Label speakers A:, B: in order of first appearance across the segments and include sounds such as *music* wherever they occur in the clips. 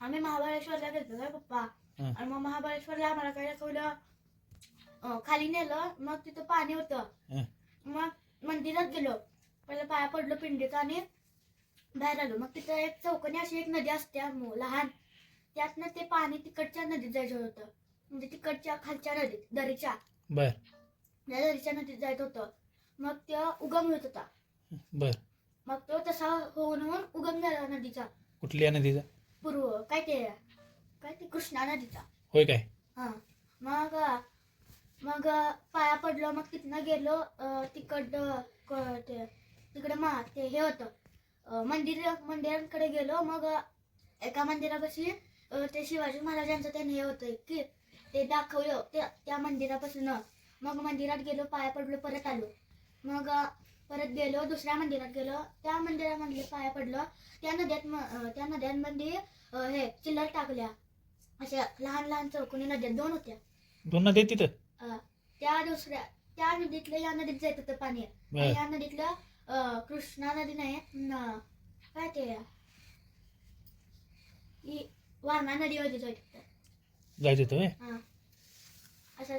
A: आम्ही महाबळेश्वरला गेलो काय पप्पा.
B: हं.
A: आणि मग महाबळेश्वरला आम्हाला काय दाखवलं? अं, खाली नेलं मग तिथं पाणी होतं. मग मंदिरात गेलो. पहिलं पाया पडलो पिंडीत आणि बाहेर आलो. मग तिथं एक चौकणी अशी एक नदी असते मो- लहान. त्यातनं ते पाणी तिकडच्या नदीत जायचं होतं. म्हणजे तिकडच्या खालच्या नदीत दरीच्या.
B: बर.
A: त्या दरीच्या नदीत जायचं होतं. मग त्यो उगम होत होता.
B: बर.
A: मग तो तसा होऊन होऊन उगम झाला नदीचा.
B: कुठल्या नदीचा?
A: पूर्व काय ते काय ते कृष्णा नदीचा.
B: होय काय?
A: हा. मग मग पाया पडलो मग तिथनं गेलो अं, तिकडं क- ते तिकडे मा ते हे होतं अं, मंदिर मंदिरांकडे गेलो मग एका मंदिरापाशी अं, ते शिवाजी महाराजांचं ते हे होतं की ते दाखवलं त्या त्या मंदिरापासून. मग मंदिरात गेलो पाया पडलो परत आलो. मग परत गेलो दुसऱ्या मंदिरात गेलो. त्या मंदिरामधले पाया पडलो. त्या नद्यात त्या नद्यांमध्ये हे चिल्लर टाकल्या. अशा लहान लहान चौकोनी नद्या दोन होत्या.
B: दोन नदी आहेत तिथं?
A: त्या दुसऱ्या त्या नदीतलं या नदीत जात होतं पाणी. या नदीतलं अं, कृष्णा नदी नाही न- काय ते? वारणा जात होतं
B: जायचं होतं.
A: असं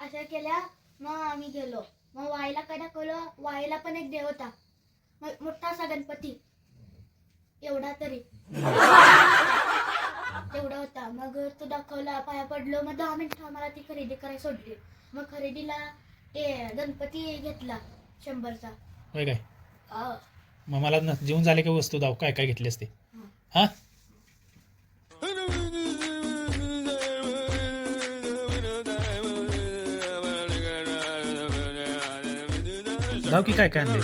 A: असं केल्या मग आम्ही गेलो. मग वाईला काय दाखवलं? वाईला पण एक देव होता. मग मोठा असा गणपती. एवढा तरी. तेवढा होता. मग तो दाखवला पाया पडलो. मग दहा मिनिटं आम्हाला ती खरेदी करायला सोडली. मग खरेदीला ते गणपती घेतला शंभरचा.
B: होय काय?
A: अं,
B: मग मला न- जेवण झाले का वस्तू? दाव काय काय घेतली असते
A: हं.
B: दाव की काय काय आणले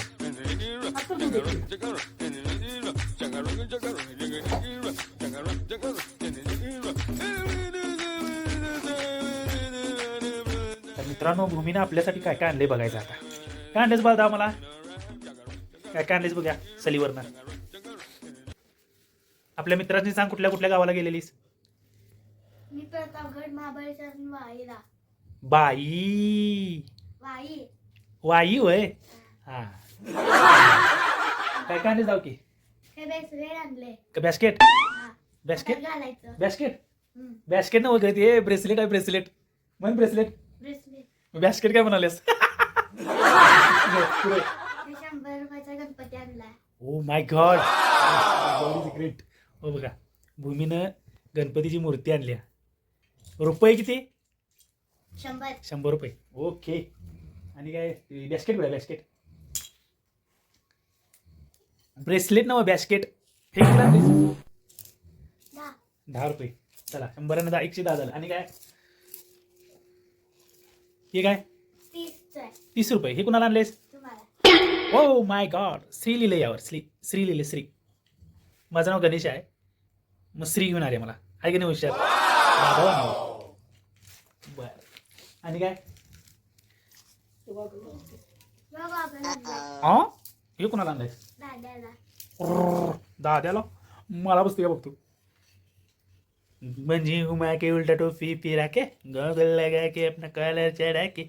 B: मित्रांनो भूमीने आपल्यासाठी काय काय आणले बघायचं आता. काय आणलेस बाळदा मला काय काय आणलेस बघ्या सलीवरनं. आपल्या मित्रांनी सांग कुठल्या कुठल्या गावाला गेलेलीस?
A: मी प्रतापगड महाबळेश्वर आणि वाईला.
B: बाई
A: वाई.
B: वाई होय? हा. काय काय आणले जाऊ की
A: हे आणले.
B: बॅस्केट
A: हा.
B: बॅस्केट
A: हातात घालायचं.
B: बॅस्केट. बॅस्केट न वगैरे ते ब्रेसलेट आहे ब्रेसलेट म्हण ब्रेसलेट
A: ब्रेसलेट
B: बॅस्केट काय म्हणालेस? *laughs*
A: हे शंभर रुपयाचा गणपती आणलाय.
B: ओ माय गॉड ग्रेट हो बघा भूमीनं गणपतीची मूर्ती आणल्या. रुपये किती?
A: शंभर.
B: शंभर रुपये. ओके आणि काय बॅस्केट कुठे बॅस्केट ब्रेसलेट नव बॅस्केट हे कितीला?
A: दहा.
B: रुपये. चला शंभरानं दहा एकशे दहा झालं. आणि काय? हे काय? तीस रुपये. हे कुणाला आणलेस?
A: तुम्हाला.
B: ओ माय गॉड श्री लिहिले यावर. श्री श्री लिहिले श्री. माझं नाव गणेश आहे. मग श्री घेऊन आले मला. आहे की नाही हुशार? बाबा नाव बर. आणि काय. हा हे कुणाला आणलंय?
A: दाद्याला?
B: मला बसते का बघतो म्हणजे घुमा के उलटा टोपी फिरा के गॉगल लगा के अपना कलर चढ़ा के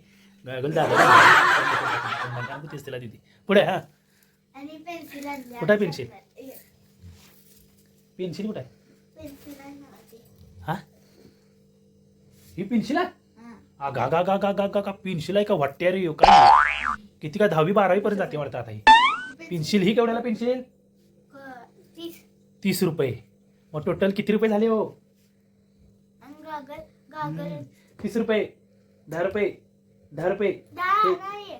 B: गॉगल दादा. तीस तिला दिली. पुढे हा?
A: आणि पेन्सिल आणली
B: कुठं?
A: हे,
B: पेन्सिल कुठे आहे?
A: पेन्सिल नावाची.
B: हा? ही पेन्सिल आहे?
A: हा.
B: आ, गा गा गा गा गा गा गा पेन्सिल आहे का? वाटते रे ह्यो? काय किती का दहावी बारावी पर्यंत जाते वाटतं आता ही. पेन्सिल ही केवढ्याला पेन्सिल?
A: क- तीस
B: तीस रुपये. मग टोटल किती रुपये झाले हो?
A: आणि
B: तीस रुपये दहा रुपये दहा रुपये.
A: दहा
B: हे-
A: नाही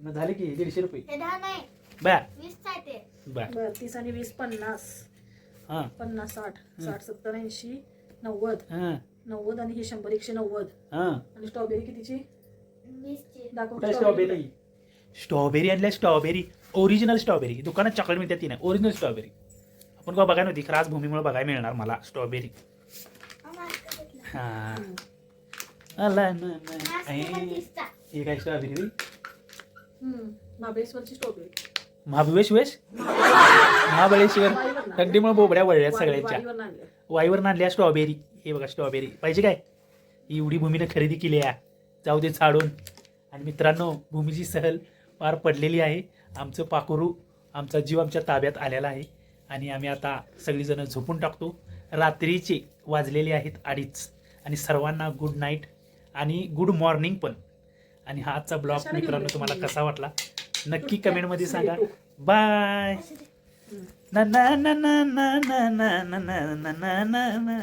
B: न झाले की दीडशे रुपये.
A: हे दहा नाही
B: बा
A: वीस आहे ते
B: बर
C: बर तीस आणि वीस पन्नास.
B: हां.
C: पन्नास साठ. साठ सत्तर ऐंशी नव्वद.
B: हां.
C: नव्वद आणि हे शंभर एकशे नव्वद.
B: हां.
C: आणि स्ट्रॉबेरी कितीची?
A: वीसची.
C: दाखव
B: कुठे स्ट्रॉबेरी स्ट्रॉबेरी? आणल्या स्ट्रॉबेरी. ओरिजिनल स्ट्रॉबेरी दुकानात चॉकलेट मिळते ती नाही. ओरिजिनल स्ट्रॉबेरी आपण का बघायला नव्हती खरं आज भूमीमुळे बघायला मिळणार मला स्ट्रॉबेरी
A: हा.
B: हां. हे काय स्ट्रॉबेरी
C: महाबळेश्वरची स्ट्रॉबेरी
B: महाबळेश्वर? महाबळेश्वर. थंडीमुळे बोबड्या वळल्यात सगळ्यांच्या. वाईवर आणल्या. स्ट्रॉबेरी हे बघा स्ट्रॉबेरी पाहिजे काय? एवढी भूमीनं खरेदी केली आहे. जाऊ दे झाडून. आणि मित्रांनो भूमीची सहल पार पडलेली आहे आमचं पाखरू आमचा जीव आमच्या ताब्यात आलेला आहे आणि आम्ही आता सगळीजणं झोपून टाकतो रात्रीचे वाजलेले आहेत अडीच आणि सर्वांना गुड नाईट आणि गुड मॉर्निंग पण आणि हा आजचा ब्लॉग मित्रांनो? तुम्हाला कसा वाटला नक्की कमेंटमध्ये सांगा. बाय ना ना ना ना ना ना ना ना ना ना